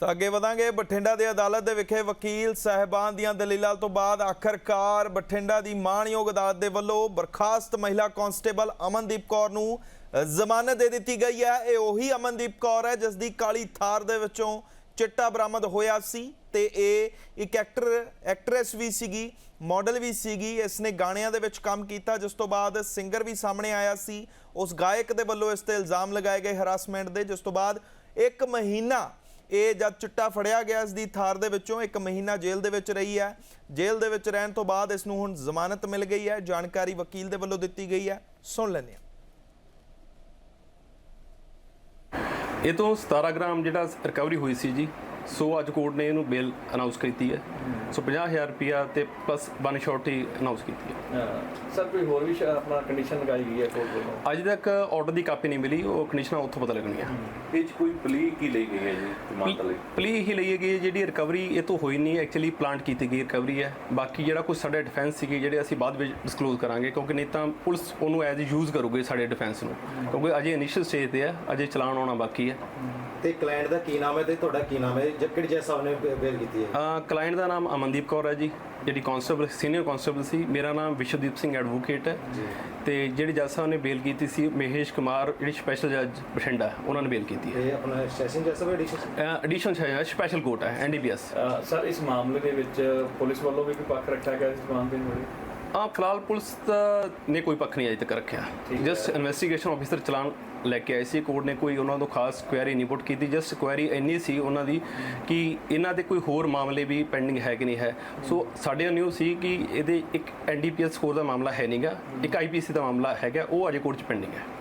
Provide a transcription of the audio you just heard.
ਤਾਂ ਅੱਗੇ ਵਧਾਂਗੇ ਬਠਿੰਡਾ ਦੇ ਅਦਾਲਤ ਦੇ ਵਿਖੇ ਵਕੀਲ ਸਹਿਬਾਨ ਦੀਆਂ ਦਲੀਲਾਂ ਤੋਂ ਬਾਅਦ ਆਖਰਕਾਰ ਬਠਿੰਡਾ ਦੀ ਮਾਣਯੋਗ ਅਦਾਲਤ ਦੇ ਵੱਲੋਂ ਬਰਖਾਸਤ ਮਹਿਲਾ ਕਾਂਸਟੇਬਲ ਅਮਨਦੀਪ ਕੌਰ ਨੂੰ ਜ਼ਮਾਨਤ ਦੇ ਦਿੱਤੀ ਗਈ ਹੈ। ਇਹ ਉਹੀ ਅਮਨਦੀਪ ਕੌਰ ਹੈ ਜਿਸ ਦੀ ਕਾਲੀ ਥਾਰ ਦੇ ਵਿੱਚੋਂ ਚਿੱਟਾ ਬਰਾਮਦ ਹੋਇਆ ਸੀ ਤੇ ਇਹ ਇੱਕ ਐਕਟਰ, ਐਕਟਰੈਸ ਵੀ ਸੀਗੀ, ਮਾਡਲ ਵੀ ਸੀਗੀ। ਇਸ ਨੇ ਗਾਣਿਆਂ ਦੇ ਵਿੱਚ ਕੰਮ ਕੀਤਾ, ਜਿਸ ਤੋਂ ਬਾਅਦ ਸਿੰਗਰ ਵੀ ਸਾਹਮਣੇ ਆਇਆ ਸੀ। ਉਸ ਗਾਇਕ ਦੇ ਵੱਲੋਂ ਇਸ ਤੇ ਇਲਜ਼ਾਮ ਲਗਾਏ ਗਏ ਹਰਾਸਮੈਂਟ ਦੇ, ਜਿਸ ਤੋਂ ਬਾਅਦ ਇੱਕ ਮਹੀਨਾ ਇਹ ਜਦ ਚਿੱਟਾ ਫੜਿਆ ਗਿਆ, ਇਸ ਦੀ ਥਾਰ ਦੇ ਵਿੱਚੋਂ ਇੱਕ ਮਹੀਨਾ ਜੇਲ੍ਹ ਦੇ ਵਿੱਚ ਰਹੀ ਹੈ। ਜੇਲ੍ਹ ਦੇ ਵਿੱਚ ਰਹਿਣ ਤੋਂ ਬਾਅਦ ਇਸ ਨੂੰ ਹੁਣ ਜ਼ਮਾਨਤ ਮਿਲ ਗਈ ਹੈ, ਜਾਣਕਾਰੀ ਵਕੀਲ ਦੇ ਵੱਲੋਂ ਦਿੱਤੀ ਗਈ ਹੈ। ਸੁਣ ਲੈਂਦੇ ਹਾਂ। ਇਹ ਤੋਂ 17 ਗ੍ਰਾਮ ਜਿਹੜਾ ਰਿਕਵਰੀ ਹੋਈ ਸੀ ਜੀ ਸੋ ਅੱਜ ਕੋਰਟ ਨੇ ਇਹਨੂੰ ਬੇਲ ਅਨਾਉਂਸ ਕੀਤੀ ਹੈ। ਸੋ 50000 ਰੁਪਿਆ ਤੇ ਪਲੱਸ ਵਨ ਸ਼ਾਰਟੀ ਅਨਾਉਂਸ ਕੀਤੀ ਹੈ। ਸਰ ਕੋਈ ਹੋਰ ਵੀ ਸ਼ਾ- ਆਪਣਾ ਕੰਡੀਸ਼ਨ ਲਗਾਈ ਗਈ ਹੈ ਕੋਰਟ ਵੱਲੋਂ? ਅੱਜ ਤੱਕ ਆਰਡਰ ਦੀ ਕਾਪੀ ਨਹੀਂ ਮਿਲੀ ਉਹ ਕੰਡੀਸ਼ਨਾਂ ਉੱਥੋਂ ਪਤਾ ਲੱਗਣੀਆਂ ਇਹ 'ਚ ਕੋਈ ਪਲੀ ਕੀ ਲਈ ਗਈ ਹੈ ਜੀ ਜ਼ਮਾਨਤ ਲਈ? ਪਲੀ ਹੀ ਲਈ ਗਈ ਹੈ, ਜਿਹੜੀ ਰਿਕਵਰੀ ਇਹ ਤੋਂ ਹੋਈ ਨਹੀਂ ਐਕਚੁਅਲੀ ਪਲਾਂਟ ਕੀਤੀ ਗਈ ਰਿਕਵਰੀ ਹੈ। ਬਾਕੀ ਜਿਹੜਾ ਕੁਝ ਸਾਡੇ ਡਿਫੈਂਸ ਸੀਗੇ ਜਿਹੜੇ ਅਸੀਂ ਬਾਅਦ ਵਿੱਚ ਡਿਸਕਲੋਜ਼ ਕਰਾਂਗੇ ਕਿਉਂਕਿ ਨਹੀਂ ਤਾਂ ਪੁਲਿਸ ਉਹਨੂੰ ਐਜ਼ ਯੂਜ਼ ਕਰੂਗੀ ਸਾਡੇ ਡਿਫੈਂਸ ਨੂੰ। ਕਿਉਂਕਿ ਅਜੇ ਇਨੀਸ਼ੀਅਲ ਸਟੇਜ ਤੇ ਹੈ ਅਜੇ ਚਲਾਨ ਆਉਣਾ ਬਾਕੀ ਹੈ। ਤੇ ਕਲਾਇੰਟ ਦਾ ਕੀ ਨਾਮ ਹੈ ਤੇ ਤੁਹਾਡਾ ਕੀ ਨਾਮ ਹੈ? ਜੱਕੜ ਜੈ ਸਾਹਿਬ ਨੇ ਬੇਲ ਕੀਤੀ ਹੈ? ਕਲਾਇੰਟ ਦਾ ਨਾਮ ਅਮਨਦੀਪ ਕੌਰ ਹੈ ਜੀ ਜਿਹੜੀ ਕਾਂਸਟੇਬਲ ਸੀਨੀਅਰ ਕਾਂਸਟੇਬਲ ਸੀ। ਮੇਰਾ ਨਾਮ ਵਿਸ਼ਵਦੀਪ ਸਿੰਘ ਐਡਵੋਕੇਟ ਹੈ। ਤੇ ਜਿਹੜੀ ਜੱਜ ਸਾਹਿਬ ਨੇ ਬੇਲ ਕੀਤੀ ਸੀ ਮਹੇਸ਼ ਕੁਮਾਰ ਜਿਹੜੀ ਸਪੈਸ਼ਲ ਜੱਜ ਬਠਿੰਡਾ ਉਹਨਾਂ ਨੇ ਬੇਲ ਕੀਤੀ ਹੈ। ਤੇ ਆਪਣਾ ਸੈਸ਼ਨ ਜੈ ਸਾਹਿਬ ਐਡੀਸ਼ਨ ਐਡੀਸ਼ਨ ਹੈ ਸਪੈਸ਼ਲ ਕੋਰਟ ਹੈ ਐਨਡੀਪੀਐਸ ਸਰ ਇਸ ਮਾਮਲੇ ਦੇ ਵਿੱਚ ਪੁਲਿਸ ਵੱਲੋਂ ਵੀ ਕੋਈ ਪੱਖ ਰੱਖਿਆ ਗਿਆ ਇਸ ਜ਼ਮਾਨ ਦੇ ਵੇਲੇ ਆ ਫਿਲਹਾਲ ਪੁਲਿਸ ਦਾ ਨੇ ਕੋਈ ਪੱਖ ਨਹੀਂ ਅਜੇ ਤੱਕ ਰੱਖਿਆ। ਜਸਟ ਇਨਵੈਸਟੀਗੇਸ਼ਨ ਆਫੀਸਰ ਚਲਾਨ ਲੈ ਕੇ ਆਏ ਸੀ। ਕੋਰਟ ਨੇ ਕੋਈ ਉਹਨਾਂ ਤੋਂ ਖਾਸ ਕੁਐਰੀ ਨਹੀਂ ਪੁੱਟ ਕੀਤੀ। ਜਸਟ ਕੁਐਰੀ ਇੰਨੀ ਸੀ ਉਹਨਾਂ ਦੀ ਕਿ ਇਹਨਾਂ ਦੇ ਕੋਈ ਹੋਰ ਮਾਮਲੇ ਵੀ ਪੈਂਡਿੰਗ ਹੈ ਕਿ ਨਹੀਂ ਹੈ। ਸੋ ਸਾਡੇ ਨਿਊ ਸੀ ਕਿ ਇਹਦੇ ਇੱਕ ਐਨਡੀਪੀਐਸ ਸਕੋਰ ਦਾ ਮਾਮਲਾ ਹੈ ਨਹੀਂਗਾ ਇੱਕ ਆਈਪੀਸੀ ਦਾ ਮਾਮਲਾ ਹੈਗਾ। ਉਹ ਅਜੇ ਕੋਰਟ 'ਚ ਪੈਂਡਿੰਗ ਹੈ।